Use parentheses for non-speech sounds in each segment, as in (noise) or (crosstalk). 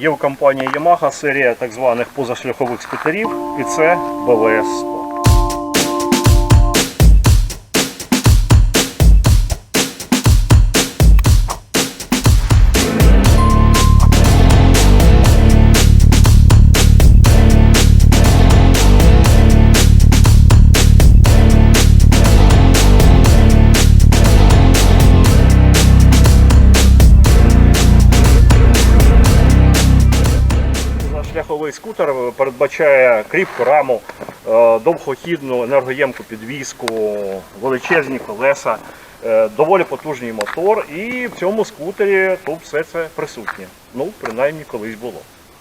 Є у компанії Yamaha серія так званих позашляхових скутерів, і це БВС 100. Скутер передбачає кріпку раму, е, довгохідну енергоємку підвіску, величезні колеса, е, доволі потужний мотор, і в цьому скутері тут все це присутнє. Ну, принаймні колись було.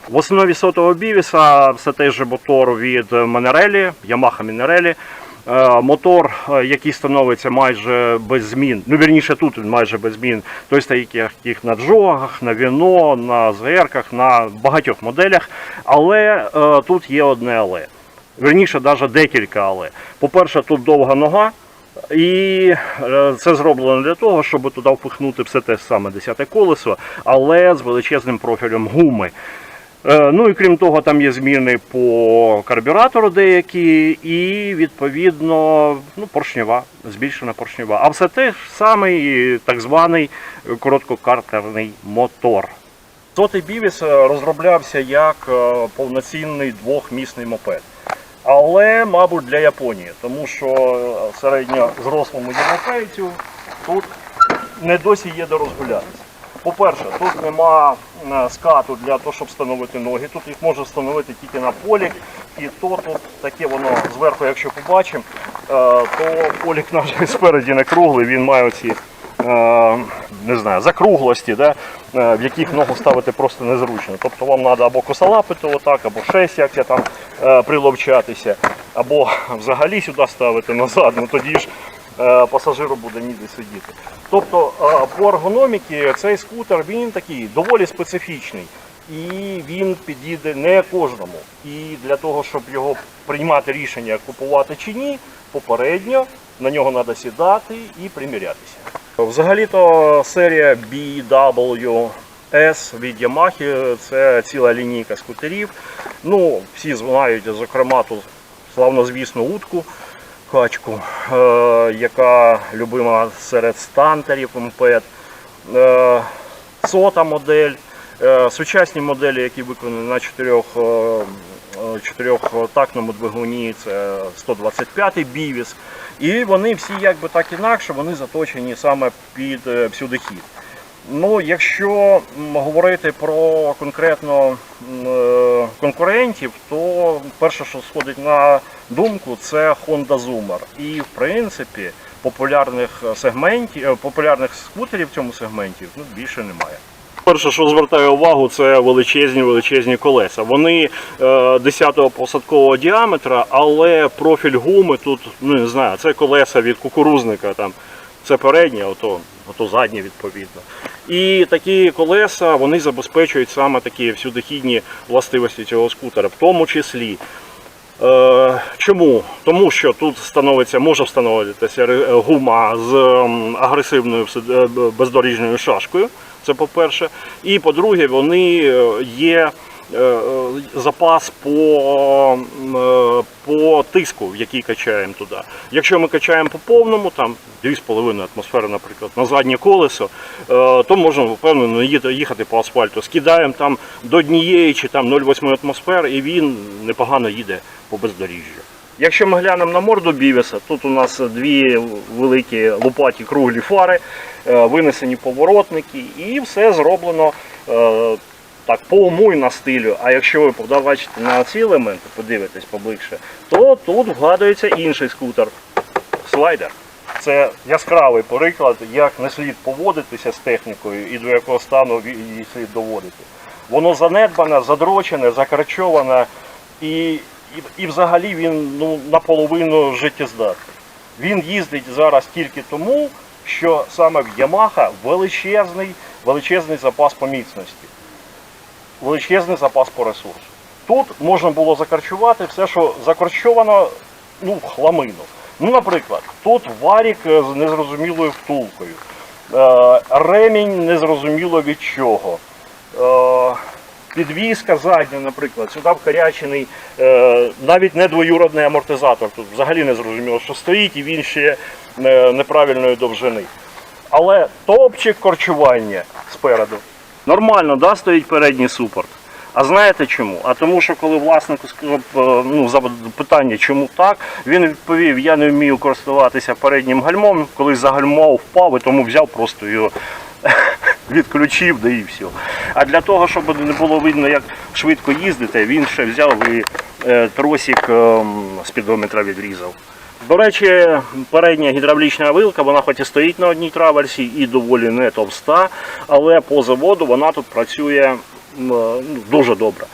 В основі сотого бівіса все той же мотор від Манерелі, Yamaha Мінерелі. Мотор, е, який становиться майже без змін, ну вірніше тут він майже без змін, той стоїть як на джогах, на Віно, на ЗРКах, на багатьох моделях. Але е, тут є одне але. Вірніше, навіть декілька але. По-перше, тут довга нога. І е, це зроблено для того, щоб туди впихнути все те саме 10 колесо, але з величезним профілем гуми. Е, Ну і крім того, там є зміни по карбюратору деякі, і відповідно ну, поршнева, збільшена поршнева. А все те ж самий так званий короткокартерний мотор. Сотий Бівіс е, розроблявся як е, повноцінний двохмісний мопед. Але, мабуть, для Японії, тому що е, середньозрослому європейцю тут не досі є де розгулятися. По-перше, тут нема е, скату для того, щоб встановити ноги. Тут їх можна встановити тільки на полі. І то тут таке воно зверху, якщо побачимо, е, то полік наш (laughs) спереді не круглий, він має оці е, не знаю, закруглості, да, в яких ногу ставити просто незручно. Тобто вам треба або косолапити отак, або щось як там е, приловчатися, або взагалі сюди ставити назад. Ну тоді ж пасажиру буде ніде сидіти. Тобто е, по ергономіці цей скутер він такий доволі специфічний. І він підійде не кожному. І для того, щоб його приймати рішення, купувати чи ні, попередньо на нього треба сідати і примірятися. Взагалі-то серія BWS від Yamaha це ціла лінійка скутерів. Ну, всі знають, зокрема, тут славнозвісну утку качку, е, яка любима серед стантерів мопед. Е, сота модель, е, сучасні моделі, які виконані на чотирьох, е, е, чотирьохтактному двигуні, це 125-й бівіс. І вони всі якби так інакше, вони заточені саме під всюдихід. Ну, якщо говорити про конкретно е, конкурентів, то перше, що сходить на думку, це Honda Zoomer. І в принципі популярних сегментів, е, популярних скутерів в цьому сегменті ну, більше немає. Перше, що звертаю увагу, це величезні величезні колеса. Вони е, 10-го посадкового діаметра, але профіль гуми тут, ну не знаю, це колеса від кукурузника. Там, це переднє, ото, ото заднє відповідно. І такі колеса вони забезпечують саме такі всюдихідні властивості цього скутера, в тому числі. Е, чому? Тому що тут становиться, може встановитися гума з агресивною е, бездоріжньою шашкою. Це по-перше. І по-друге, вони е, є е, е, запас по, е, по тиску, який качаємо туди. Якщо ми качаємо по повному, там 2,5 атмосфери, наприклад, на заднє колесо, е, то можемо впевнено їхати по асфальту. Скидаємо там до однієї чи там 0,8 атмосфер, і він непогано їде по бездоріжжю. Якщо ми глянемо на морду Бівіса, тут у нас дві великі лопаті круглі фари, е, винесені поворотники, і все зроблено е, так по уму і стилю. А якщо ви побачите на ці елементи, подивитесь поближче, то тут вгадується інший скутер слайдер. Це яскравий приклад, як не слід поводитися з технікою і до якого стану її слід доводити. Воно занедбане, задрочене, закарчоване і, і, і взагалі він ну, наполовину життєздатний. Він їздить зараз тільки тому, що саме в Ямаха величезний, величезний запас по міцності, величезний запас по ресурсу. Тут можна було закарчувати все, що закарчовано ну, хламину. Ну, наприклад, тут варік е, з незрозумілою втулкою, е, ремінь незрозуміло від чого. Е, підвізка задня, наприклад, сюди вкорячений навіть не двоюродний амортизатор. Тут взагалі не зрозуміло, що стоїть, і він ще неправильної довжини. Але топчик корчування спереду. Нормально, да, стоїть передній супорт. А знаєте чому? А тому, що коли власнику е, ну, питання, чому так, він відповів, я не вмію користуватися переднім гальмом, коли загальмов впав, і тому взяв просто його (laughs) відключив, да і все. А для того, щоб не було видно, як швидко їздити, він ще взяв і е, тросик е, спідометра відрізав. До речі, передня гідравлічна вилка, вона хоч і стоїть на одній траверсі і доволі не товста, але по заводу вона тут працює дуже добре.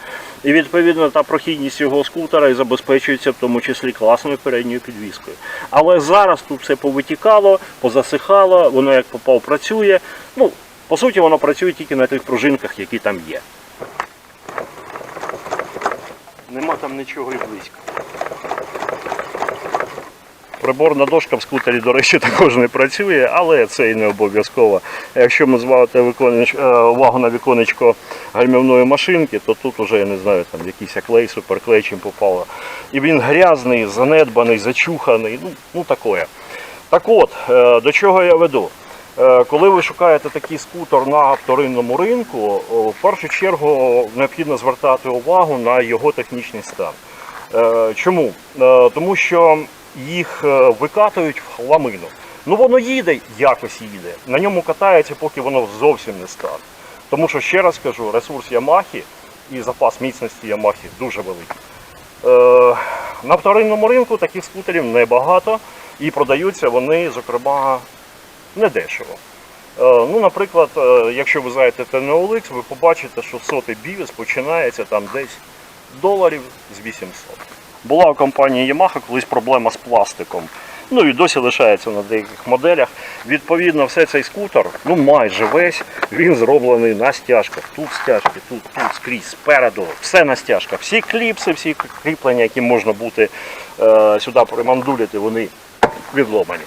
І відповідно та прохідність його скутера і забезпечується в тому числі класною передньою підвіскою. Але зараз тут все повитікало, позасихало, воно як попав працює. Ну, по суті, воно працює тільки на тих пружинках, які там є. Нема там нічого і близько. Приборна дошка в скутері, до речі, (laughs) також не працює, але це і не обов'язково. Якщо ми звалите е, увагу на віконечко гальмівної машинки, то тут вже, я не знаю, там якийсь клей, суперклей чим попало. І він грязний, занедбаний, зачуханий, ну, ну таке. Так от, е, до чого я веду? Е, Коли ви шукаєте такий скутер на вторинному ринку, в першу чергу необхідно звертати увагу на його технічний стан. Чому? Тому що їх е, викатують в хламину. Ну воно їде, якось їде. На ньому катається, поки воно зовсім не стане. Тому що, ще раз кажу, ресурс Ямахи і запас міцності Ямахи дуже великий. Е, На вторинному ринку таких скутерів небагато і продаються вони, зокрема, недешево. Е, Ну, наприклад, е, якщо ви на OLX, ви побачите, що сотий бівіс починається там десь доларів з 800. Була у компанії Yamaha колись проблема з пластиком. Ну і досі лишається на деяких моделях. Відповідно, все цей скутер, ну майже весь, він зроблений на стяжках. Тут стяжки, тут, тут скрізь, спереду, все на стяжках. Всі кліпси, всі кріплення, які можна бути е, сюди примандулити, вони відломані.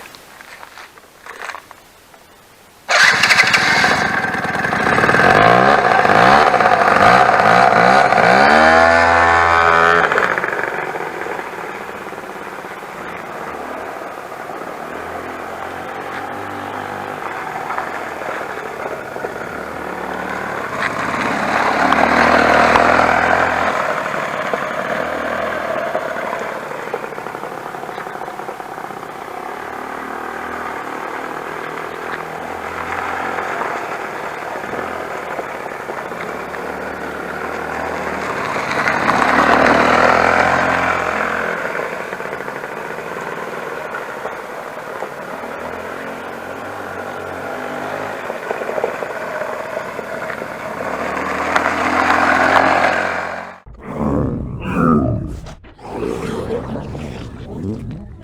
Bruno.